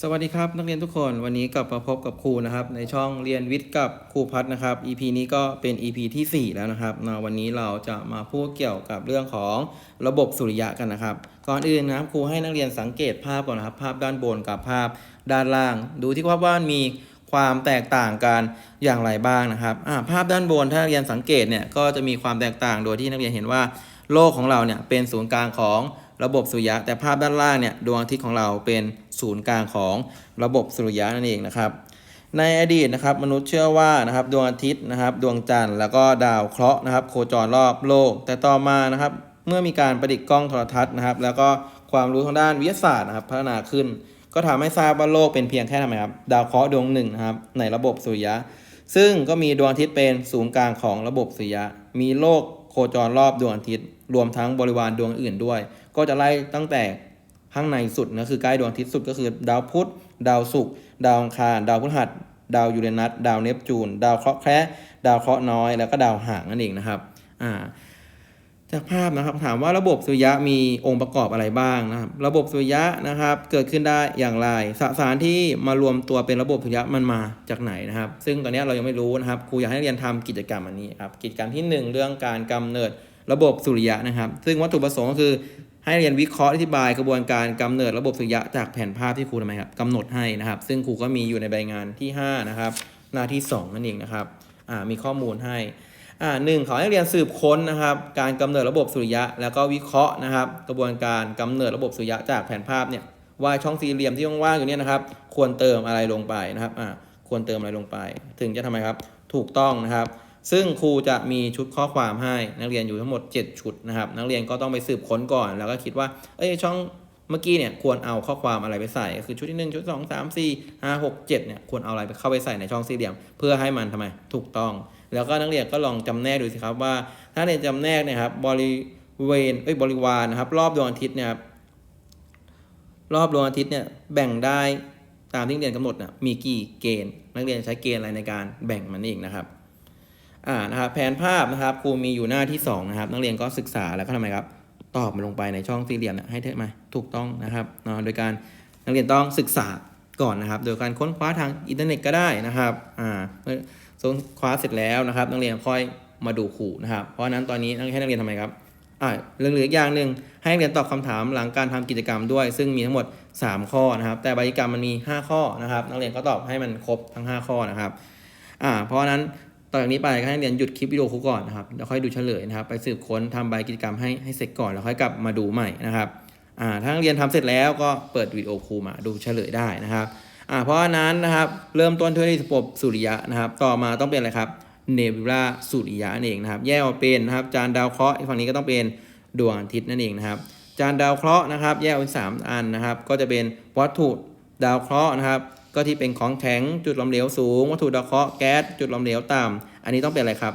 สวัสดีครับนักเรียนทุกคนวันนี้กลับมาพบกับครูนะครับ ในช่องเรียนวิทย์กับครูพัฒนะครับ EP นี้ก็เป็น EP ที่ 4 แล้วนะครับนะวันนี้เราจะมาพูดเกี่ยวกับเรื่องของระบบสุริยะกันนะครับ ก่อนอื่นนะครับครูให้นักเรียนสังเกตภาพก่อนนะครับ ภาพด้านบนกับภาพด้านล่าง ดูที่ว่าว่ามีความแตกต่างกันอย่างไรบ้างนะครับภาพด้านบนถ้านักเรียนสังเกตเนี่ยก็จะมีความแตกต่างโดยที่นักเรียนเห็นว่าโลกของเราเนี่ยเป็นศูนย์กลางของ ระบบสุริยะ แต่ภาพด้านล่างเนี่ยดวงอาทิตย์ของเราเป็นศูนย์กลางของระบบสุริยะนั่นเองนะครับ ในอดีตนะครับมนุษย์เชื่อว่านะครับดวงอาทิตย์นะครับดวงจันทร์แล้วก็ดาวเคราะห์นะครับ โคจรรอบโลก แต่ต่อมานะครับเมื่อมีการประดิษฐ์กล้องโทรทัศน์นะครับ แล้วก็ความรู้ทางด้านวิทยาศาสตร์นะครับ พัฒนาขึ้น ก็ทำให้ทราบว่าโลกเป็นเพียงแค่ทำไมครับดาวเคราะห์ดวงหนึ่งนะครับในระบบสุริยะ ซึ่งก็มีดวงอาทิตย์เป็นศูนย์กลางของระบบสุริยะ มีโลก โคจรรอบดวงอาทิตย์ รวมทั้งบริวารดวงอื่นด้วย ก็จะไล่ตั้งแต่ข้างในสุดนะคือใกล้ดวงอาทิตย์สุดก็คือ ดาวพุธดาวศุกร์ดาวอังคารดาวพฤหัสดาวยูเรนัสดาวเนปจูน ดาวเคราะห์แคระดาวเคราะห์น้อย แล้วก็ดาวหางนั่นเองนะครับอ่า จากภาพนะครับถามว่าระบบสุริยะมีองค์ประกอบอะไรบ้างนะครับ ระบบสุริยะนะครับ เกิดขึ้นได้อย่างไรสสารที่มารวมตัวเป็นระบบสุริยะมันมาจากไหนนะครับ ซึ่งตอนนี้เรายังไม่รู้นะครับครูอยากให้นักเรียนทำกิจกรรมอันนี้ครับกิจกรรมที่ 1 เรื่องการกำเนิดระบบสุริยะนะครับ ซึ่งวัตถุประสงค์ก็คือให้เรียนวิเคราะห์อธิบายกระบวนการกำเนิดระบบสุริยะจากแผนภาพที่ครูทำไมครับกำหนดให้นะครับ ซึ่งครูก็มีอยู่ในใบงานที่5นะครับหน้าที่ 2 นั่นเองนะครับมีข้อมูลให้ หนึ่งขอให้เรียนสืบค้นนะครับ การกำเนิดระบบสุริยะ แล้วก็วิเคราะห์นะครับ กระบวนการกำเนิดระบบสุริยะจากแผนภาพเนี่ยว่าช่องสี่เหลี่ยมที่ว่างๆอยู่เนี่ยนะครับ ควรเติมอะไรลงไปนะครับอ่าควรเติมอะไรลงไป ถึงจะทำไมครับ ถูกต้องนะครับ ซึ่งครูจะมีชุดข้อความให้นักเรียนอยู่ทั้งหมด 7 ชุดนะครับ นักเรียนก็ต้องไปสืบค้นก่อน แล้วก็คิดว่าเอ้ยช่องเมื่อกี้เนี่ยควรเอาข้อความอะไรไปใส่ก็คือชุดที่หนึ่งชุดสองสามสี่ห้าหกเจ็ดเนี่ยควรเอาอะไรไปเข้าไปใส่ในช่องสี่เหลี่ยม เพื่อให้มันทำไมถูกต้อง แล้วก็นักเรียนก็ลองจำแนกดูสิครับว่าถ้าเรียนจำแนกเนยครับบริเวณเอ้ยบริวารนะครับ รอบดวงอาทิตย์เนี่ยครับรอบดวงอาทิตย์เนี่ยแบ่งได้ตามที่นักเรียนกำหนดนะมีกี่เกณฑ์ นักเรียนใช้เกณฑ์อะไรในการแบ่งมันเองนะครับอ่านะครับแผนภาพนะครับครูมีอยู่หน้าที่สองนะครับนักเรียนก็ศึกษาแล้วก็ทำไมครับตอบมันลงไปในช่องสี่เหลี่ยมนี่ยให้เท่ไหมถูกต้องนะครับเนาะโดยการนักเรียนต้องศึกษาก่อนนะครับ โดยการค้นคว้าทางอินเทอร์เน็ตก็ได้นะครับอ่า เมื่อค้นคว้าเสร็จแล้วนะครับ นักเรียนค่อยมาดูขู่นะครับ เพราะนั้นตอนนี้ให้นักเรียนทำไมครับอ่าเรื่องเหลืออีกอย่างหนึ่งให้นักเรียนตอบคำถามหลังการทำกิจกรรมด้วย ซึ่งมีทั้งหมด 3 ข้อนะครับ แต่ใบกิจกรรมมันมี 5 ข้อนะครับ นักเรียนก็ตอบให้มันครบทั้ง 5 ข้อนะครับอ่าเพราะนั้นต่อจากนี้ไปก็ให้นักเรียนหยุดคลิปวิดีโอครูก่อนนะครับแล้วค่อยดูเฉลยนะครับ ไปสืบค้นทำใบกิจกรรมให้ให้เสร็จก่อนแล้วค่อยกลับมาดูใหม่นะครับอ่าถ้านักเรียนทำเสร็จแล้วก็เปิดวิดีโอครูมาดูเฉลยได้นะครับ อ่าเพราะฉะนั้นนะครับเริ่มต้นด้วยระบบสุริยะนะครับ ต่อมาต้องเป็นอะไรครับเนบิวลาสุริยะนั่นเองนะครับ แยกออกเป็นนะครับ จานดาวเคราะห์อีกฝั่งนี้ก็ต้องเป็นดวงอาทิตย์นั่นเองนะครับ จานดาวเคราะห์นะครับ แยกเป็นสามอันนะครับ ก็จะเป็นวัตถุดาวเคราะห์นะครับ ก็ที่เป็นของแข็งจุดหลอมเหลวสูง วัตถุดาวเคราะห์แก๊สจุดหลอมเหลวต่ำอันนี้ต้องเป็นอะไรครับ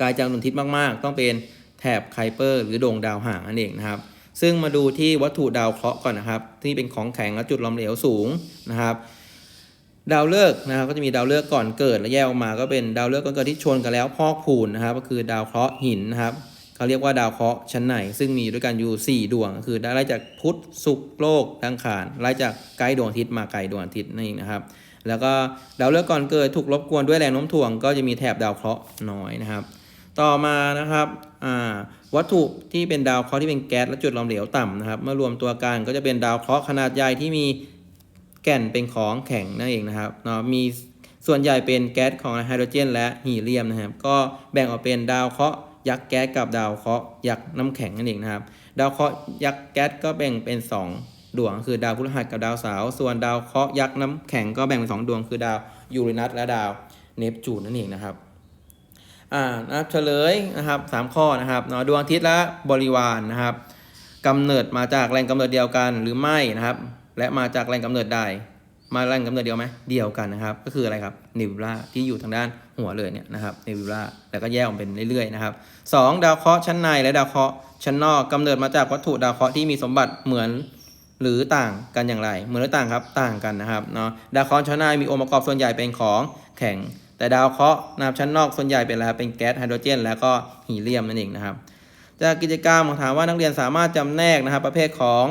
กายจากดวงอาทิตย์มากๆ ต้องเป็นแถบไคเปอร์ หรือดวงดาวห่างนั่นเองนะครับ ซึ่งมาดูที่วัตถุดาวเคราะห์ก่อนนะครับ ที่เป็นของแข็งและจุดลมเหลวสูงนะครับ ดาวฤกษ์นะครับก็จะมีดาวฤกษ์ก่อนเกิดและแยกออกมา ก็เป็นดาวฤกษ์ก่อนเกิดที่ชนกันแล้วพอกพูนนะครับ ก็คือดาวเคราะห์หินนะครับเขาเรียกว่าดาวเคราะห์ชั้นไหน ซึ่งมีด้วยกันอยู่ 4 ดวง คือไล่จากพุธศุกร์โลกอังคารไล่จากใกล้ดวงอาทิตย์มาไกลดวงอาทิตย์นั่นเองนะครับ แล้วก็ดาวฤกษ์ก่อนเกิดถูกรบกวนด้วยแรงโน้มถ่วง ก็จะมีแถบดาวเคราะห์น้อยนะครับ ต่อมานะครับวัตถุที่เป็นดาวเคราะห์ที่เป็นแก๊สและจุดหลอมเหลวต่ำนะครับเมื่อรวมตัวกันก็จะเป็นดาวเคราะห์ขนาดใหญ่ที่มีแก่นเป็นของแข็งนั่นเองนะครับเนาะมีส่วนใหญ่เป็นแก๊สของไฮโดรเจน และฮีเลียมนะครับ ก็แบ่งออกเป็นดาวเคราะห์ยักษ์แก๊สกับดาวเคราะห์ยักษ์น้ำแข็งนั่นเองนะครับ ดาวเคราะห์ยักษ์แก๊สก็แบ่งเป็นสองดวง คือดาวพฤหัสกับดาวเสาร์ส่วนดาวเคราะห์ยักษ์น้ำแข็งก็แบ่งเป็นสองดวง คือดาวยูเรนัสและดาวเนปจูนนั่นเองนะครับ อ่านะครับเฉลยนะครับสามข้อนะครับเนาะดวงอาทิตย์และบริวารนะครับกำเนิดมาจากแหล่งกำเนิดเดียวกันหรือไม่นะครับ และมาจากแหล่งกำเนิดใด มาแหล่งกำเนิดเดียวไหมเดียวกันนะครับ ก็คืออะไรครับนิวราที่อยู่ทางด้านหัวเลยเนี่ยนะครับนิวราแล้วก็แยกออกเป็นเรื่อยๆนะครับสองดาวเคราะห์ชั้นในและดาวเคราะห์ชั้นนอกกำเนิดมาจากวัตถุดาวเคราะห์ที่มีสมบัติเหมือนหรือต่างกันอย่างไร เหมือนหรือต่างครับต่างกันนะครับเนาะดาวเคราะห์ชั้นในมีองค์ประกอบส่วนใหญ่เป็นของแข็ง แต่ดาวเคราะห์นะครับชั้นนอกส่วนใหญ่เป็นอะไรเป็นแก๊สไฮโดรเจน แล้วก็ฮีเลียมนั่นเองนะครับ จากกิจกรรมถามว่านักเรียนสามารถจำแนกนะครับ ประเภทของ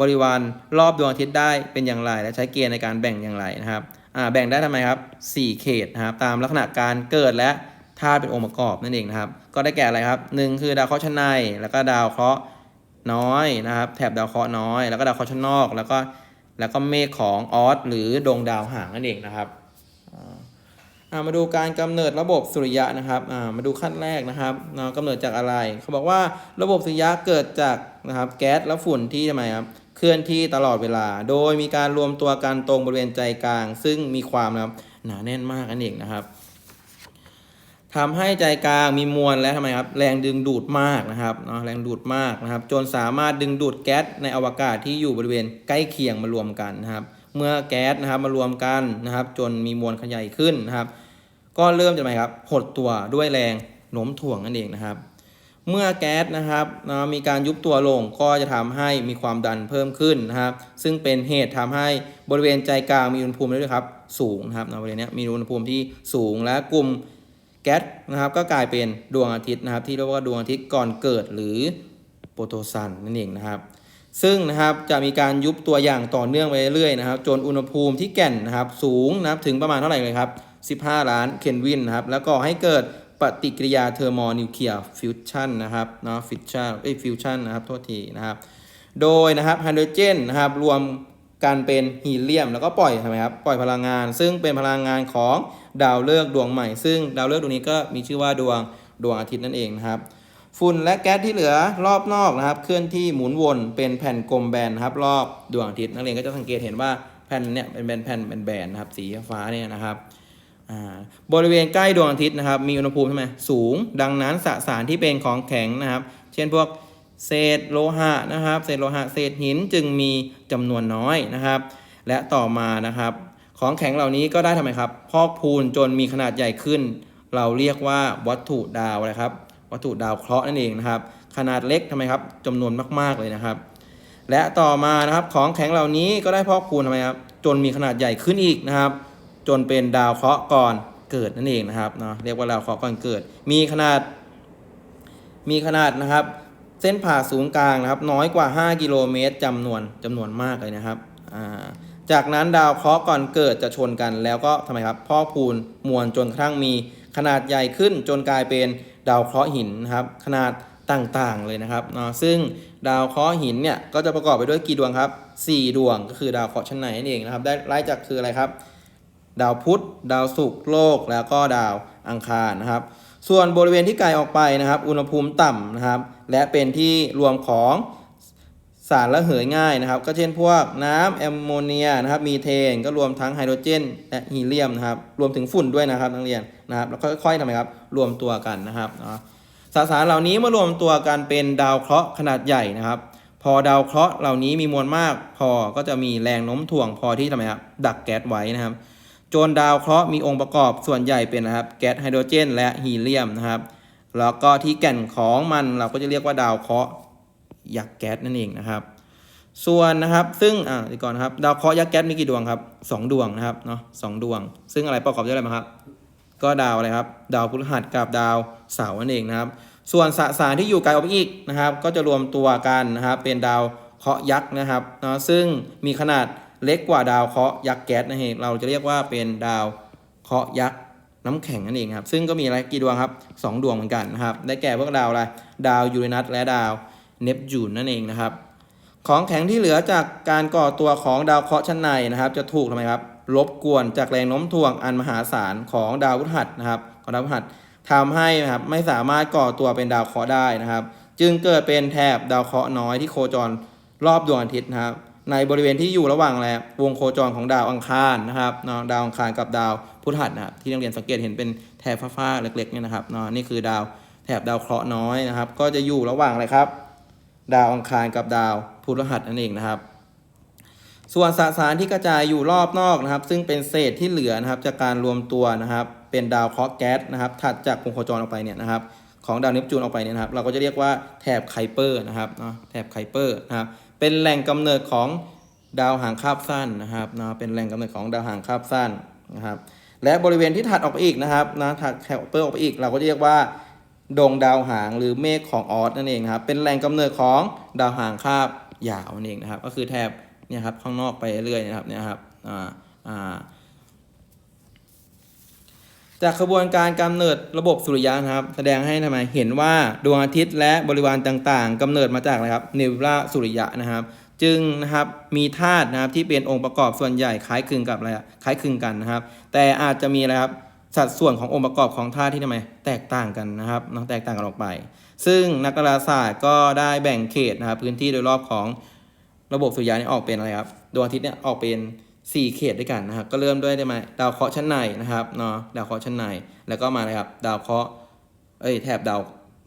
บริวารรอบดวงอาทิตย์ได้เป็นอย่างไร และใช้เกณฑ์ในการแบ่งอย่างไรนะครับแบ่งได้ทำไมครับ 4 เขตนะครับตามลักษณะการเกิดและธาตุเป็นองค์ประกอบนั่นเองนะครับ ก็ได้แก่อะไรครับหนึ่งคือดาวเคราะห์ชั้นใน แล้วก็ดาวเคราะห์น้อยนะครับ แถบดาวเคราะห์น้อย แล้วก็ดาวเคราะห์ชั้นนอก แล้วก็แล้วก็เมฆของออสหรือดวงดาวหางนั่นเองนะครับ มาดูการกำเนิดระบบสุริยะนะครับามาดูขั้นแรกนะครับเนาะกำเนิดจากอะไร เขาบอกว่าระบบสุริยะเกิดจากนะครับแก๊สและฝุ่นที่ทำไมครับเคลื่อนที่ตลอดเวลา โดยมีการรวมตัวกันตรงบริเวณใจกลาง ซึ่งมีความนะครับหนาแน่นมากนั่นเองนะครับทำให้ใจกลางมีมวลและทำไมครับแรงดึงดูดมากนะครับเนาะแรงดูดมากนะครับ จนสามารถดึงดูดแก๊สในอวกาศที่อยู่บริเวณใกล้เคียงมารวมกันนะครับ เมื่อแก๊สนะครับมารวมกันนะครับ จนมีมวลขยายขึ้นนะครับ ก็เริ่มจะไหมครับหดตัวด้วยแรงโน้มถ่วงนั่นเองนะครับ เมื่อแก๊สนะครับนะมีการยุบตัวลงก็จะทำให้มีความดันเพิ่มขึ้นนะครับ ซึ่งเป็นเหตุทำให้บริเวณใจกลางมีอุณหภูมิด้วยครับสูงนะครับนะบริเวณนี้มีอุณหภูมิที่สูงและกลุ่มแก๊สนะครับ ก็กลายเป็นดวงอาทิตย์นะครับ ที่เรียกว่าดวงอาทิตย์ก่อนเกิดหรือโปรโตซันนั่นเองนะครับ ซึ่งนะครับจะมีการยุบตัวอย่างต่อเนื่องไปเรื่อยๆนะครับจนอุณหภูมิที่แก่นนะครับสูงนะครับถึงประมาณเท่าไหร่เลยครับ 15 ล้านเคลวินนะครับแล้วก็ให้เกิดปฏิกิริยาเทอร์โมนิวเคลียร์ฟิวชันนะครับเนาะฟิวชันเอ้ยฟิวชันนะครับโทษทีนะครับโดยนะครับไฮโดรเจนนะครับรวมกันเป็นฮีเลียม แล้วก็ปล่อยทำไหมครับปล่อยพลังงาน ซึ่งเป็นพลังงานของดาวฤกษ์ดวงใหม่ ซึ่งดาวฤกษ์ดวงนี้ก็มีชื่อว่าดวงดวงอาทิตย์นั่นเองนะครับ ฝุ่นและแก๊สที่เหลือรอบนอกนะครับ เคลื่อนที่หมุนวนเป็นแผ่นกลมแบนครับ รอบดวงอาทิตย์นักเรียนก็จะสังเกตเห็นว่าแผ่นเนี่ยเป็นแผ่นแผ่นแบนๆนะครับ สีฟ้าเนี่ยนะครับบริเวณใกล้ดวงอาทิตย์นะครับ มีอุณหภูมิใช่ไหมสูง ดังนั้นสสารที่เป็นของแข็งนะครับ เช่นพวกเศษโลหะนะครับ เศษโลหะเศษหินจึงมีจำนวนน้อยนะครับ และต่อมานะครับ ของแข็งเหล่านี้ก็ได้ทำไมครับ พอกพูนจนมีขนาดใหญ่ขึ้น เราเรียกว่าวัตถุดาวอะครับ วัตถุดาวเคราะห์นั่นเองนะครับ ขนาดเล็กทำไมครับจำนวนมาก ๆ เลยนะครับ และต่อมานะครับของแข็งเหล่านี้ก็ได้พอกพูนทำไมครับจนมีขนาดใหญ่ขึ้นอีกนะครับ จนเป็นดาวเคราะห์ก่อนเกิดนั่นเองนะครับเนาะเรียกว่าดาวเคราะห์ก่อนเกิด มีขนาด มีขนาดนะครับ เส้นผ่าศูนย์กลางนะครับ น้อยกว่า 5 กิโลเมตรจำนวนจำนวนมากเลยนะครับาจากนั้นดาวเคราะห์ก่อนเกิดจะชนกันแล้วก็ทำไมครับพ่อกพูนมวลจนกระทั่งมีขนาดใหญ่ขึ้นจนกลายเป็น ดาวเคราะห์หินนะครับขนาดต่างๆเลยนะครับเนาะซึ่งดาวเคราะห์หินเนี่ยก็จะประกอบไปด้วยกี่ดวงครับ 4 ดวงก็คือดาวเคราะห์ชั้นในนั่นเองนะครับได้ไล่จากคืออะไรครับ ดาวพุธดาวศุกร์โลกแล้วก็ดาวอังคารนะครับ ส่วนบริเวณที่ไกลออกไปนะครับ อุณหภูมิต่ำนะครับ และเป็นที่รวมของสารระเหยง่ายนะครับ ก็เช่นพวกน้ำแอมโมเนียนะครับ มีเทนก็รวมทั้งไฮโดรเจน และฮีเลียมนะครับ รวมถึงฝุ่นด้วยนะครับนักเรียนนะครับ แล้วค่อยๆทำไมครับ รวมตัวกันนะครับเนาะสสารเหล่านี้เมื่อรวมตัวกันเป็นดาวเคราะห์ขนาดใหญ่นะครับ พอดาวเคราะห์เหล่านี้มีมวลมาก พอก็จะมีแรงโน้มถ่วงพอที่ทำไมครับดักแก๊สไว้นะครับ จนดาวเคราะห์มีองค์ประกอบส่วนใหญ่เป็นนะครับแก๊สไฮโดรเจน และฮีเลียมนะครับ แล้วก็ที่แก่นของมันเราก็จะเรียกว่าดาวเคราะห์ยักษ์แก๊สนั่นเองนะครับ ส่วนนะครับซึ่งอ่าเดียวก่อนนะครับดาวเคราะห์ยักษ์แก๊สมีกี่ดวงครับสองดวงนะครับเนาะสองดวง ซึ่งอะไรประกอบด้วยอะไรบ้างครับ ก็ดาวอะไรครับ ดาวพฤหัสกับดาวเสาร์นั่นเองนะครับ ส่วนสสารที่อยู่ไกลออกไปอีกนะครับ ก็จะรวมตัวกันนะครับเป็นดาวเคราะห์ยักษ์นะครับนะซึ่งมีขนาดเล็กกว่าดาวเคราะห์ยักษ์แก๊สนั่นเองเราจะเรียกว่าเป็นดาวเคราะห์ยักษ์น้ำแข็งนั่นเองครับ ซึ่งก็มีอะไรกี่ดวงครับสองดวงเหมือนกันนะครับ ได้แก่พวกดาวอะไร ดาวยูเรนัสและดาวเนปจูนนั่นเองนะครับ ของแข็งที่เหลือจากการก่อตัวของดาวเคราะห์ชั้นในนะครับ จะถูกทำไมครับ รบกวนจากแรงโน้มถ่วงอันมหาศาลของดาวพฤหัสนะครับของดาวพฤหัสทำให้นะครับไม่สามารถก่อตัวเป็นดาวเคราะห์ได้นะครับ จึงเกิดเป็นแถบดาวเคราะห์น้อยที่โคจรรอบดวงอาทิตย์นะครับ ในบริเวณที่อยู่ระหว่างแลวงโคจรของดาวอังคารนะครับเนาะดาวอังคารกับดาวพฤหัสนะครับที่นักเรียนสังเกตเห็นเป็นแถบฟ้าๆเล็กๆเนี่ยนะครับเนาะนี่คือดาวแถบดาวเคราะห์น้อยนะครับ ก็จะอยู่ระหว่างอะไรครับ ดาวอังคารกับดาวพฤหัสนั่นเองนะครับ ส่วนสสารที่กระจายอยู่รอบนอกนะครับ ซึ่งเป็นเศษที่เหลือนะครับ จากการรวมตัวนะครับ เป็นดาวเคราะห์แก๊สนะครับ ถัดจากวงโคจรออกไปเนี่ยนะครับ ของดาวเนปจูนออกไปเนี่ยนะครับ เราก็จะเรียกว่าแถบไคเปอร์นะครับเนาะแถบไคเปอร์นะครับ เป็นแหล่งกำเนิดของดาวหางคาบสั้นนะครับเนาะเป็นแหล่งกำเนิดของดาวหางคาบสั้นนะครับ และบริเวณที่ถัดออกไปอีกนะครับนะถัดไคเปอร์ออกไปอีก เราก็จะเรียกว่าดงดาวหางหรือเมฆของออสนั่นเองครับ เป็นแหล่งกำเนิดของดาวหางคาบยาวนั่นเองนะครับ ก็คือแถบ เนี่ยครับข้างนอกไปเรื่อยนะครับเนี่ยครับอ่าอ่าจากขบวนการกำเนิดระบบสุริยะนะครับ แสดงให้ทำไมเห็นว่าดวงอาทิตย์และบริวารต่างๆกำเนิดมาจากอะไรครับเนวราสุริยะนะครับ จึงนะครับมีธาตุนะครับที่เป็นองค์ประกอบส่วนใหญ่คล้ายคลึงกับอะไรคล้ายคลึงกันนะครับ แต่อาจจะมีอะไรครับสัดส่วนขององค์ประกอบของธาตุที่ทำไมแตกต่างกันนะครับแตกต่างกันออกไป ซึ่งนักดาราศาสตร์ก็ได้แบ่งเขตนะครับพื้นที่โดยรอบของ ระบบสุริยะเนี่ยออกเป็นอะไรครับดวงอาทิตย์เนี่ยออกเป็น 4 เขตด้วยกันนะครับ ก็เริ่มด้วยได้มาดาวเคราะห์ชั้นในนะครับเนาะดาวเคราะห์ชั้นใน แล้วก็มาเลยครับดาวเคราะห์เอ้ยแถบดาว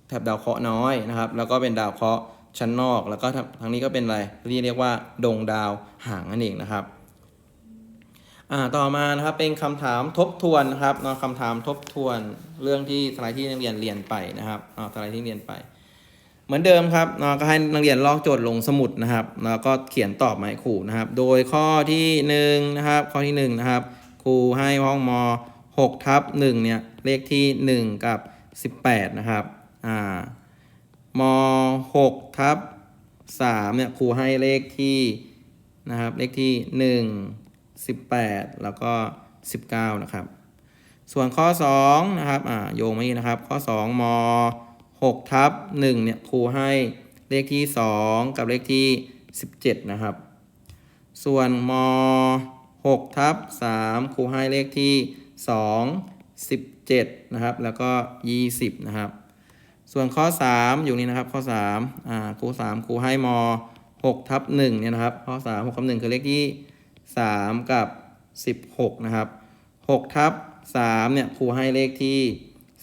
แถบดาวเคราะห์น้อยนะครับ แล้วก็เป็นดาวเคราะห์ชั้นนอก แล้วก็ทางทางนี้ก็เป็นอะไรที่เรียกว่าดวงดาวห่างนั่นเองนะครับอ่าต่อมานะครับเป็นคำถามทบทวนนะครับเนาะคำถามทบทวนเรื่องที่สไลด์ที่นักเรียนเรียนไปนะครับอ่าสไลด์ที่เรียนไป เหมือนเดิมครับเนาะก็ให้นักเรียนลอกโจทย์ลงสมุดนะครับ แล้วก็เขียนตอบหมายครูนะครับ โดยข้อที่หนึ่งนะครับข้อที่หนึ่งนะครับครูให้ห้องม6ทับ1เนี่ยเลขที่ 1 กับ 18 นะครับอ่าม6ทับ3เนี่ยครูให้เลขที่นะครับเลขที่ 1 18 แล้วก็ 19 นะครับ ส่วนข้อ2นะครับอ่าโยงมานี่นะครับ ข้อ2ม 6ทับ1เนี่ยครูให้เลขที่ 2 กับเลขที่ 17 นะครับ ส่วนม6ทับ3ครูให้เลขที่ 2 17 นะครับ แล้วก็ 20 นะครับ ส่วนข้อ 3 อยู่นี่นะครับข้อ3อ่าครู3ครูให้ม6ทับ1เนี่ยนะครับ ข้อ 3 6ทับ1คือเลขที่ 3 กับ 16 นะครับ6ทับ3เนี่ยครูให้เลขที่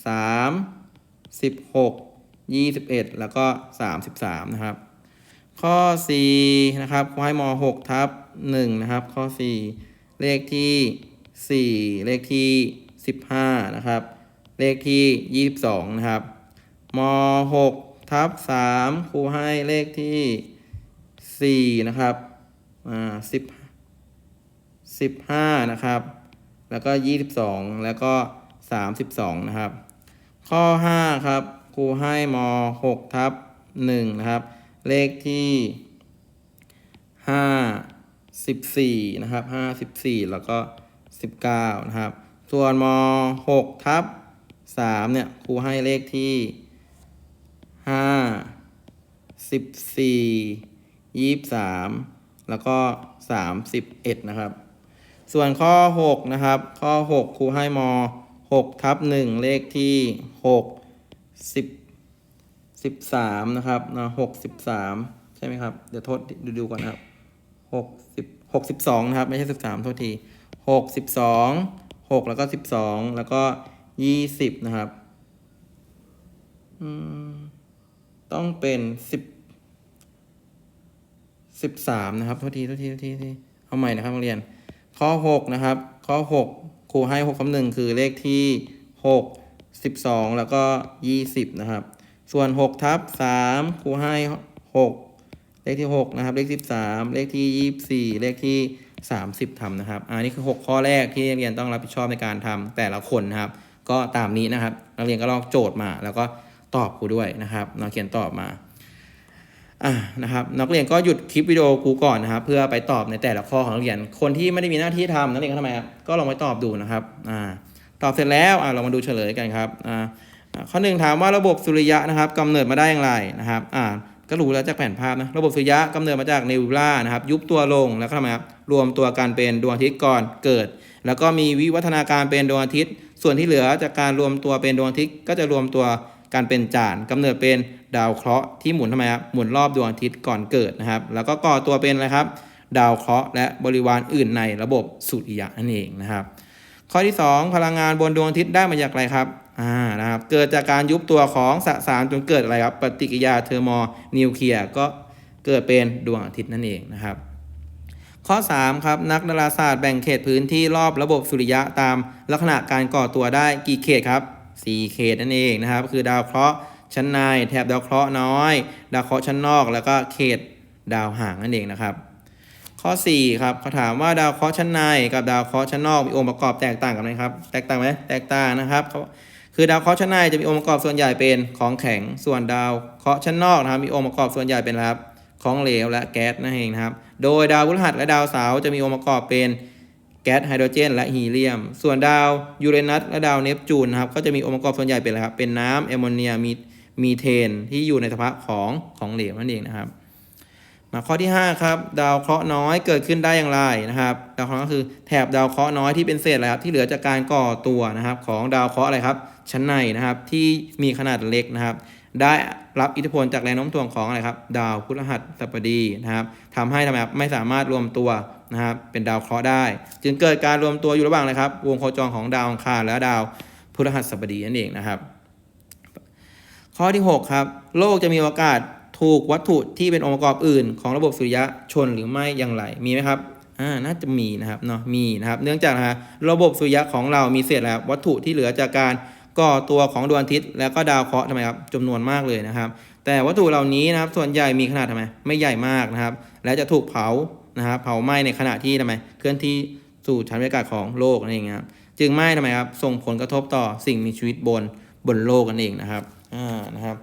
3 16 21 แล้วก็ 33 นะครับ ข้อ 4 นะครับครูให้ม6ทับ1นะครับ ข้อ 4 เลขที่ 4 เลขที่ 15 นะครับ เลขที่ 22 นะครับม6ทับ3ครูให้เลขที่ 4 นะครับ อ่า10 15 นะครับ แล้วก็ 22 แล้วก็ 32 นะครับ ข้อ 5 ครับ ครูให้ม6ทับ1นะครับ เลขที่ห้าสิบสี่นะครับห้าสิบสี่แล้วก็สิบเก้านะครับ ส่วนมหกทับสามเนี่ย ครูให้เลขที่ห้าสิบสี่ยี่สามแล้วก็สามสิบเอ็ดนะครับ ส่วนข้อหกนะครับ ข้อหกครูให้มหกทับหนึ่งเลขที่หก สิบสิบสามนะครับนะหกสิบสามใช่ไหมครับ เดี๋ยวโทษดูดูก่อนครับหกสิบหกสิบสองนะครับ ไม่ใช่สิบสามโทษทีหกสิบสองหกแล้วก็สิบสองแล้วก็ยี่สิบนะครับต้องเป็นสิบสิบสามนะครับโทษทีโทษทีโทษทีทษทีเอาใหม่นะครับนักเรียน ข้อหกนะครับ ข้อหกครูให้หกคำหนึ่งคือเลขที่หก สิบสองแล้วก็ยี่สิบนะครับ ส่วน6ทับ3ครูให้ 6 เลขที่ 6 นะครับ เลข 13 เลขที่ 24 เลขที่ 30ทำนะครับอันนี้คือ 6 ข้อแรกที่นักเรียนต้องรับผิดชอบในการทำแต่ละคนนะครับ ก็ตามนี้นะครับ นักเรียนก็ลอกโจทย์มา แล้วก็ตอบครูด้วยนะครับนักเขียนตอบมาอ่านะครับนักเรียนก็หยุดคลิปวิดีโอครูก่อนนะครับ เพื่อไปตอบในแต่ละข้อของนักเรียน คนที่ไม่ได้มีหน้าที่ทำนักเรียนก็ทำไมครับก็ลองไปตอบดูนะครับอ่า ตอบเสร็จแล้วเรามาดูเฉลยกันครับข้อหนึ่งถามว่าระบบสุริยะนะครับกำเนิดมาได้อย่างไรนะครับก็รู้แล้วจากแผนภาพนะระบบสุริยะกำเนิดมาจากเนบูล่านะครับยุบตัวลงแล้วก็ทำไมครับรวมตัวกันเป็นดวงอาทิตย์ก่อนเกิด แล้วก็มีวิวัฒนาการเป็นดวงอาทิตย์ ส่วนที่เหลือจากการรวมตัวเป็นดวงอาทิตย์ ก็จะรวมตัวกันเป็นจานกำเนิดเป็นดาวเคราะห์ที่หมุนทำไมครับหมุนรอบดวงอาทิตย์ก่อนเกิดนะครับ แล้วก็ก่อตัวเป็นอะไรครับ ดาวเคราะห์และบริวารอื่นในระบบสุริยะนั่นเองนะครับ ข้อที่ 2 พลังงานบนดวงอาทิตย์ได้มาจากอะไรครับอ่านะครับ เกิดจากการยุบตัวของสสารจนเกิดอะไรครับ ปฏิกิริยาเทอร์โมนิวเคลียร์ก็เกิดเป็นดวงอาทิตย์นั่นเองนะครับ ข้อ 3 ครับ นักดาราศาสตร์แบ่งเขตพื้นที่รอบระบบสุริยะตามลักษณะการก่อตัวได้กี่เขตครับ 4 เขตนั่นเองนะครับ คือดาวเคราะห์ชั้นในแถบดาวเคราะห์น้อย ดาวเคราะห์ชั้นนอก แล้วก็เขตดาวห่างนั่นเองนะครับ ข้อ 4 ครับเขาถามว่าดาวเคราะห์ชั้นในกับดาวเคราะห์ชั้นนอกมีองค์ประกอบแตกต่างกันไหมครับ แตกต่างไหมแตกต่างนะครับ คือดาวเคราะห์ชั้นในจะมีองค์ประกอบส่วนใหญ่เป็นของแข็ง ส่วนดาวเคราะห์ชั้นนอกนะครับมีองค์ประกอบส่วนใหญ่เป็นครับ ของเหลวและแก๊สนั่นเองครับ โดยดาวพฤหัสและดาวเสาร์จะมีองค์ประกอบเป็นแก๊สไฮโดรเจน และฮีเลียม ส่วนดาวยูเรนัสและดาวเนปจูนนะครับก็จะมีองค์ประกอบส่วนใหญ่เป็นอะไรครับ เป็นน้ำแอมโมเนียมีมีเทนที่อยู่ในสภาพของของเหลวนั่นเองนะครับ ข้อที่ 5 ครับ ดาวเคราะห์น้อยเกิดขึ้นได้อย่างไรนะครับ ดาวเคราะห์ก็คือแถบดาวเคราะห์น้อยที่เป็นเศษอะไรครับที่เหลือจากการก่อตัวนะครับ ของดาวเคราะห์อะไรครับ ชั้นในนะครับที่มีขนาดเล็กนะครับ ได้รับอิทธิพลจากแรงโน้มถ่วงของอะไรครับ ดาวพฤหัสบดีนะครับทำให้ทำไมครับไม่สามารถรวมตัวนะครับ เป็นดาวเคราะห์ได้ จึงเกิดการรวมตัวอยู่ระหว่างอะไรครับ วงโคจรของดาวอังคารและดาวพฤหัสบดีนั่นเองนะครับ ข้อที่ 6 ครับ โลกจะมีโอกาส ถูกวัตถุที่เป็นองค์ประกอบอื่น ของระบบสุริยะชนหรือไม่อย่างไรมีไหมครับอ่าน่าจะมีนะครับเนาะมีนะครับ เนื่องจากนะฮะระบบสุริยะของเรามีเศษแล้ววัตถุที่เหลือจากการก่อตัวของดวงอาทิตย์แล้วก็ดาวเคราะห์ทำไมครับจำนวนมากเลยนะครับ แต่วัตถุเหล่านี้นะครับส่วนใหญ่มีขนาดทำไมไม่ใหญ่มากนะครับ และจะถูกเผานะครับเผาไหม้ในขณะที่ทำไมเคลื่อนที่สู่ชั้นบรรยากาศของโลกนั่นเองครับจึงไหม่ทำไมครับส่งผลกระทบต่อสิ่งมีชีวิตบนบนโลกนั่นเองนะครับอ่านะครับ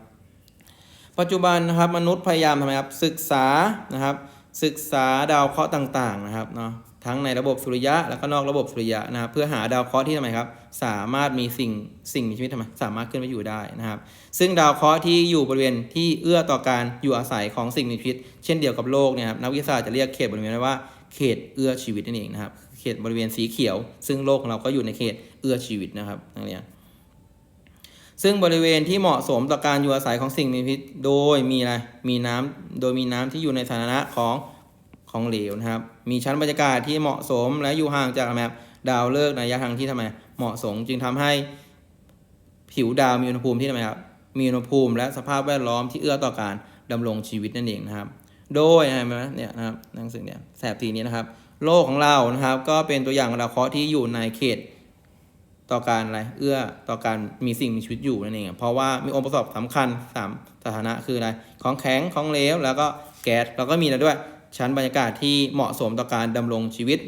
ปัจจุบันนะครับมนุษย์พยายามทำไมครับศึกษานะครับศึกษาดาวเคราะห์ต่างๆนะครับเนาะทั้งในระบบสุริยะแล้วก็นอกระบบสุริยะนะครับเพื่อหาดาวเคราะห์ที่ทำไมครับสามารถมีสิ่งสิ่งมีชีวิตทำไมสามารถขึ้นไปอยู่ได้นะครับ ซึ่งดาวเคราะห์ที่อยู่บริเวณที่เอื้อต่อการอยู่อาศัยของสิ่งมีชีวิต เช่นเดียวกับโลกเนี่ยครับนักวิทยาศาสตร์จะเรียกเขตบริเวณนั้ว่าเขตเอื้อชีวิตนั่นเองนะครับเขตบริเวณสีเขียว ซึ่งโลกของเราก็อยู่ในเขตเอื้อชีวิตนะครับนักเรียน ซึ่งบริเวณที่เหมาะสมต่อการอยู่อาศัยของสิ่งมีชีวิตโดยมีอะไร มีน้ำโดยมีน้ำที่อยู่ในสถานะของของเหลวนะครับ มีชั้นบรรยากาศที่เหมาะสมและอยู่ห่างจากอะไรครับดาวฤกษ์ในระยะทางที่ทำไมเหมาะสมจึงทำให้ผิวดาวมีอุณหภูมิที่ทำไมครับ มีอุณหภูมิและสภาพแวดล้อมที่เอื้อต่อการดำรงชีวิตนั่นเองนะครับ โดยอะไรไหมเนี่ยนะครับหนังสือเนี่ยแสบทีนี้นะครับ โลกของเรานะครับ ก็เป็นตัวอย่างดาวเคราะห์ที่อยู่ในเขต ต่อการอะไรเอื้อต่อการมีสิ่งมีชีวิตอยู่นั่นเองเพราะว่ามีองค์ประกอบสำคัญสามสถานะคืออะไรของแข็งของเหลวแล้วก็แก๊สแล้วก็มีอะด้วยชั้นบรรยากาศที่เหมาะสมต่อการดำรงชีวิต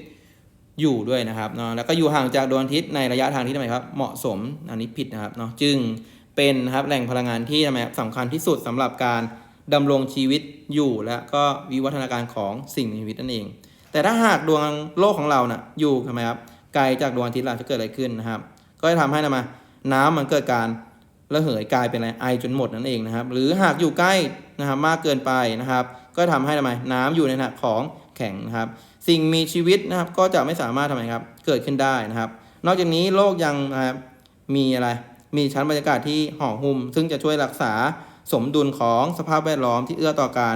อยู่ด้วยนะครับเนาะแล้วก็อยู่ห่างจากดวงอาทิตย์ในระยะทางที่ทำไมครับเหมาะสมอันนี้ผิดนะครับเนาะจึงเป็นนะครับแหล่งพลังงานที่ทำไมครับสำคัญที่สุดสำหรับการดำรงชีวิตอยู่และก็วิวัฒนาการของสิ่งมีชีวิตนั่นเอง แต่ถ้าหากดวงโลกของเรานะ่ะอยู่ทำไมครับ ไกลจากดวงอาทิตย์ล่ะจะเกิดอะไรขึ้นนะครับ ก็จะทำให้นะมา น้ำมันเกิดการระเหยกลายเป็นอะไรไอจนหมดนั่นเองนะครับ หรือหากอยู่ใกล้นะครับมากเกินไปนะครับ ก็ทำให้ทำไมน้ำอยู่ในขณะของแข็งนะครับ สิ่งมีชีวิตนะครับก็จะไม่สามารถทำไมครับเกิดขึ้นได้นะครับ นอกจากนี้โลกยังนะครับมีอะไรมีชั้นบรรยากาศที่ห่อหุ้ม ซึ่งจะช่วยรักษาสมดุลของสภาพแวดล้อมที่เอื้อต่อการ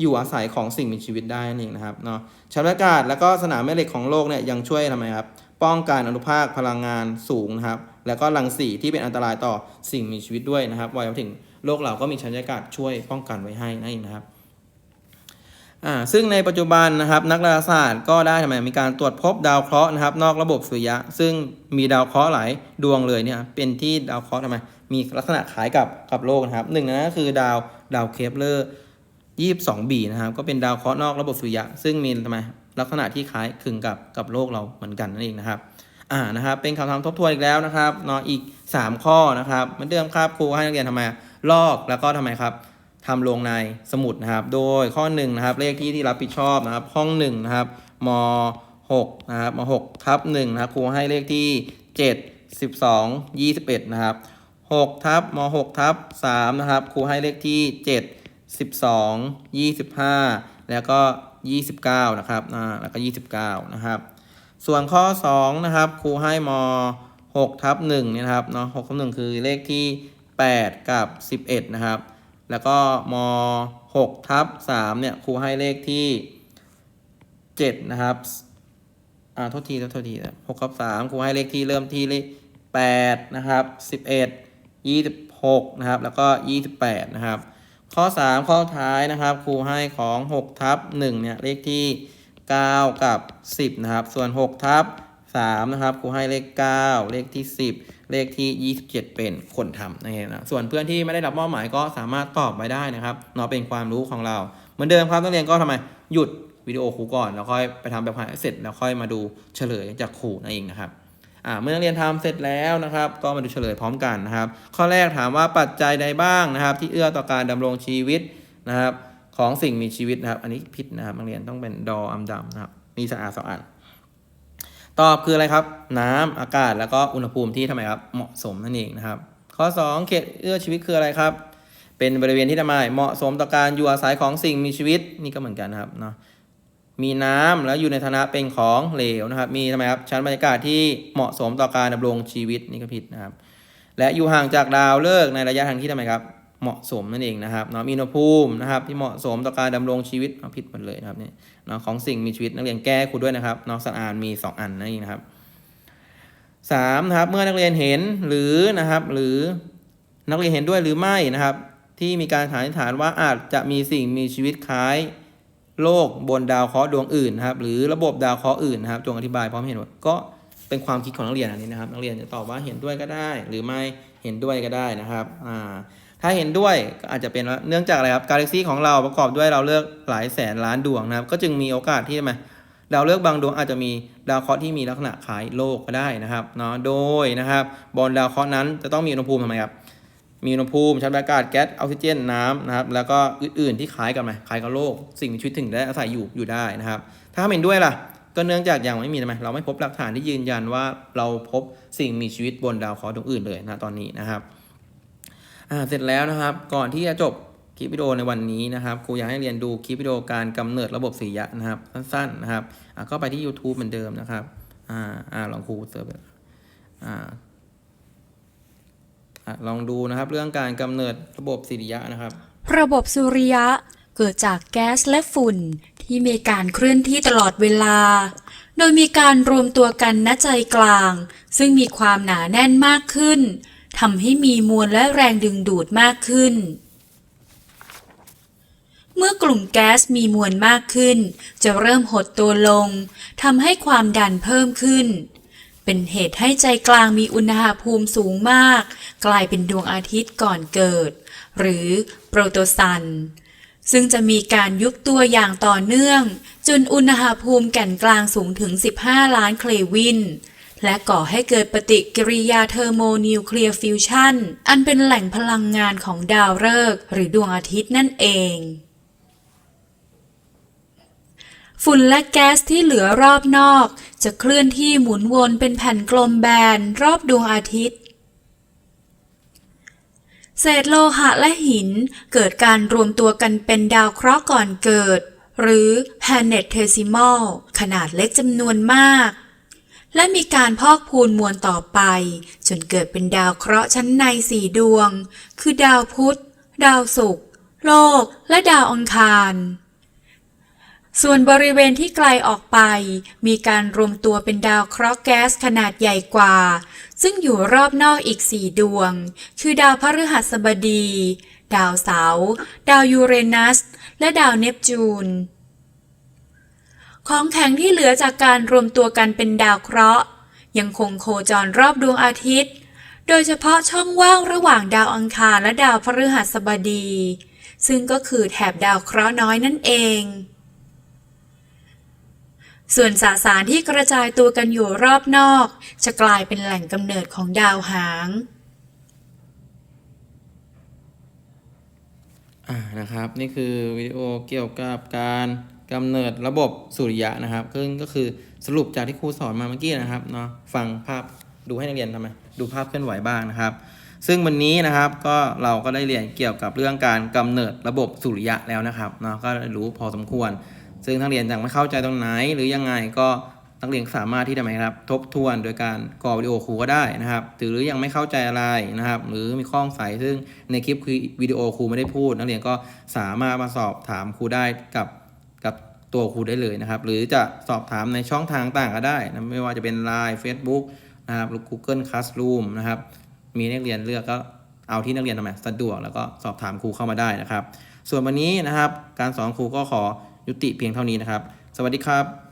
อยู่อาศัยของสิ่งมีชีวิตได้นั่นเองนะครับเนาะชั้นบรรยากาศแล้วก็สนามแม่เหล็กของโลกเนี่ยยังช่วยทำไมครับ ป้องกันอนุภาคพลังงานสูงนะครับ แล้วก็รังสีที่เป็นอันตรายต่อสิ่งมีชีวิตด้วยนะครับไว้ถึงโลกเราก็มีชั้นบรรยากาศช่วยป้องกันไว้ให้นั่นเองนะครับซึ่งในปัจจุบันนะครับนักดาราศาสตร์ก็ได้ทำไมมีการตรวจพบดาวเคราะห์นะครับ นอกระบบสุริยะ ซึ่งมีดาวเคราะห์หลายดวงเลยเนี่ยเป็นที่ดาวเคราะห์ทำไมมีลักษณะคล้ายกับกับโลกนะครับหนึ่งนนั้นก็คือดาวดาวเคปเลอร์ 22บีนะครับก็เป็นดาวเคราะห์นอกระบบสุริยะ ซึ่งมีทำไม ลักษณะที่คล้ายคลึงกับกับโลกเราเหมือนกันนั่นเองนะครับอ่านะครับเป็นคำถามทบทวนอีกแล้วนะครับเนาะอีก 3 ข้อนะครับเหมือนเดิมครับครูให้นักเรียนทำไมลอกแล้วก็ทำไมครับทำลงในสมุดนะครับ โดยข้อ1นะครับเลขที่ที่รับผิดชอบนะครับ ห้อง1นะครับม6นะครับม6ทับ1นะครับครูให้เลขที่ 7 12 21นะครับ6ทับม6ทับ3นะครับครูให้เลขที่ 7 12 25 แล้วก็ 29 นะครับอ่าแล้วก็ 29 นะครับ ส่วนข้อ 2 นะครับ ครูให้ม6ทับ1เนี่ยนะครับเนาะ6ทับ1คือเลขที่ 8 กับ 11 นะครับ แล้วก็ม6ทับ3เนี่ยครูให้เลขที่ 7 นะครับอ่าโทษทีโทษทีหกกับ3ครูให้เลขที่เริ่มที่เลข8นะครับ11 26นะครับ แล้วก็28นะครับ ข้อ 3 ข้อท้ายนะครับ ครูให้ของ6ทับ1เนี่ยเลขที่ 9 กับ 10 นะครับ ส่วน6ทับ3นะครับครูให้เลข 9 เลขที่ 10 เลขที่ 27 เป็นคนทำนะครับนะส่วนเพื่อนที่ไม่ได้รับมอบหมายก็สามารถตอบไปได้นะครับเนาะเป็นความรู้ของเรา เหมือนเดิมครับนักเรียนก็ทำไมหยุดวิดีโอครูก่อนแล้วค่อยไปทำแบบฝึกหัดให้เสร็จแล้วค่อยมาดูเฉลยจากครูนั่นเองนะครับ อ่าเมื่อนักเรียนทำเสร็จแล้วนะครับ ก็มาดูเฉลยพร้อมกันนะครับ ข้อแรกถามว่าปัจจัยใดบ้างนะครับ ที่เอื้อต่อการดำรงชีวิตนะครับ ของสิ่งมีชีวิตนะครับ อันนี้ผิดนะครับนักเรียนต้องเป็นดออัมดำนะครับมีสะอาดสองอันตอบคืออะไรครับ น้ำอากาศแล้วก็อุณหภูมิที่ทำไมครับเหมาะสมนั่นเองนะครับ ข้อ 2 เขตเอื้อชีวิตคืออะไรครับ เป็นบริเวณที่ทำไมเหมาะสมต่อการอยู่อาศัยของสิ่งมีชีวิตนี่ก็เหมือนกันนะครับเนาะ มีน้ำแล้วอยู่ในฐานะเป็นของเหลวนะครับ มีทำไมครับชั้นบรรยากาศที่เหมาะสมต่อการดำรงชีวิตนี่ก็ผิดนะครับ และอยู่ห่างจากดาวฤกษ์ในระยะทางที่ทำไมครับ เหมาะสมนั่นเองนะครับเนาะมีอุณหภูมินะครับ ที่เหมาะสมต่อการดำรงชีวิตเอาผิดหมดเลยนะครับเนี่ยเนาะของสิ่งมีชีวิตนักเรียนแก้ครูด้วยนะครับเนาะสะอาดมี 2 อันนั่นเองนะครับสามนะครับเมื่อนักเรียนเห็นหรือนะครับ หรือนักเรียนเห็นด้วยหรือไม่นะครับ ที่มีการสันนิษฐานว่าอาจจะมีสิ่งมีชีวิตคล้าย โลกบนดาวเคราะห์ดวงอื่นนะครับหรือระบบดาวเคราะห์อื่นนะครับจงอธิบายพร้อมเห็นว่าก็เป็นความคิดของนักเรียนอันนี้นะครับ นักเรียนจะตอบว่าเห็นด้วยก็ได้ หรือไม่เห็นด้วยก็ได้นะครับอ่าถ้าเห็นด้วยก็อาจจะเป็นว่าเนื่องจากอะไรครับกาแล็กซีของเราประกอบด้วยเราเลือกหลายแสนล้านดวงนะครับ ก็จึงมีโอกาสที่จะมาดาวฤกษ์บางดวงอาจจะมีดาวเคราะห์ที่มีลักษณะคล้ายโลกก็ได้นะครับเนาะโดยนะครับบนดาวเคราะห์นั้นจะต้องมีอุณหภูมิทำไมครับ มีอุณหภูมิชั้นบรรยากาศแก๊สออกซิเจนน้ำนะครับ แล้วก็อื่นๆที่คล้ายกันไหมคล้ายกับโลก สิ่งมีชีวิตถึงได้อาศัยอยู่อยู่ได้นะครับ ถ้าไม่เห็นด้วยล่ะ ก็เนื่องจากยังไม่มีทำไมเราไม่พบหลักฐานที่ยืนยันว่าเราพบสิ่งมีชีวิตบนดาวเคราะห์ดวงอื่นเลยนะตอนนี้นะครับอ่าเสร็จแล้วนะครับ ก่อนที่จะจบคลิปวิดีโอในวันนี้นะครับครูอยากให้เรียนดูคลิปวิดีโอการกำเนิดระบบสุยะนะครับ สั้นๆนะครับก็ไปที่ YouTube เหมือนเดิมนะครับอ่าอ่าลองครูเสิร์ฟอ่าอะ ลองดูนะครับ เรื่องการกำเนิดระบบสิริยะนะครับ ระบบสุริยะเกิดจากแก๊สและฝุ่นที่มีการเคลื่อนที่ตลอดเวลา โดยมีการรวมตัวกันณใจกลาง ซึ่งมีความหนาแน่นมากขึ้นทำให้มีมวลและแรงดึงดูดมากขึ้น เมื่อกลุ่มแก๊สมีมวลมากขึ้น จะเริ่มหดตัวลงทำให้ความดันเพิ่มขึ้น เป็นเหตุให้ใจกลางมีอุณหภูมิสูงมาก กลายเป็นดวงอาทิตย์ก่อนเกิด หรือโปรโตซัน ซึ่งจะมีการยุบตัวอย่างต่อเนื่อง จนอุณหภูมิแก่นกลางสูงถึง 15 ล้านเคลวิน และก่อให้เกิดปฏิกิริยาเทอร์โมนิวเคลียร์ฟิวชันอันเป็นแหล่งพลังงานของดาวฤกษ์หรือดวงอาทิตย์นั่นเอง ฝุ่นและแก๊สที่เหลือรอบนอก จะเคลื่อนที่หมุนวนเป็นแผ่นกลมแบนรอบดวงอาทิตย์เศษโลหะและหินเกิดการรวมตัวกันเป็นดาวเคราะห์ก่อนเกิด หรือ planetesimal ขนาดเล็กจำนวนมาก และมีการพอกพูนมวลต่อไป จนเกิดเป็นดาวเคราะห์ชั้นในสี่ดวง คือดาวพุธ ดาวศุกร์ โลก และดาวอังคาร ส่วนบริเวณที่ไกลออกไป มีการรวมตัวเป็นดาวเคราะห์แก๊สขนาดใหญ่กว่า ซึ่งอยู่รอบนอกอีกสี่ดวง คือดาวพฤหัสบดี ดาวเสาร์ ดาวยูเรนัส และดาวเนปจูน ของแข็งที่เหลือจากการรวมตัวกันเป็นดาวเคราะห์ ยังคงโคจรรอบดวงอาทิตย์ โดยเฉพาะช่องว่างระหว่างดาวอังคารและดาวพฤหัสบดี ซึ่งก็คือแถบดาวเคราะห์น้อยนั่นเอง ส่วนสสารที่กระจายตัวกันอยู่รอบนอก จะกลายเป็นแหล่งกำเนิดของดาวหางอ่านะครับ นี่คือวิดีโอเกี่ยวกับการกำเนิดระบบสุริยะนะครับซึ่งก็คือสรุปจากที่ครูสอนมาเมื่อกี้นะครับเนาะฟังภาพดูให้นักเรียนทำไมดูภาพเคลื่อนไหวบ้างนะครับ ซึ่งวันนี้นะครับก็เราก็ได้เรียนเกี่ยวกับเรื่องการกำเนิดระบบสุริยะแล้วนะครับเนาะก็ได้รู้พอสมควร ซึ่งนักเรียนยังไม่เข้าใจตรงไหน หรือยังไงก็นักเรียนสามารถที่จะไหมครับ ทบทวนโดยการกรอวิดีโอครูก็ได้นะครับหรือยังไม่เข้าใจอะไรนะครับ หรือมีข้อสงสัยซึ่งในคลิปคือวิดีโอครูไม่ได้พูด นักเรียนก็สามารถมาสอบถามครูได้กับกับตัวครูได้เลยนะครับ หรือจะสอบถามในช่องทางต่างก็ได้นะไม่ว่าจะเป็น Line Facebook นะครับหรือ Google Classroom นะครับ มีนักเรียนเลือกก็เอาที่นักเรียนทำไมสะดวกแล้วก็สอบถามครูเข้ามาได้นะครับ ส่วนวันนี้นะครับ การสอนครูก็ขอ ยุติเพียงเท่านี้นะครับ สวัสดีครับ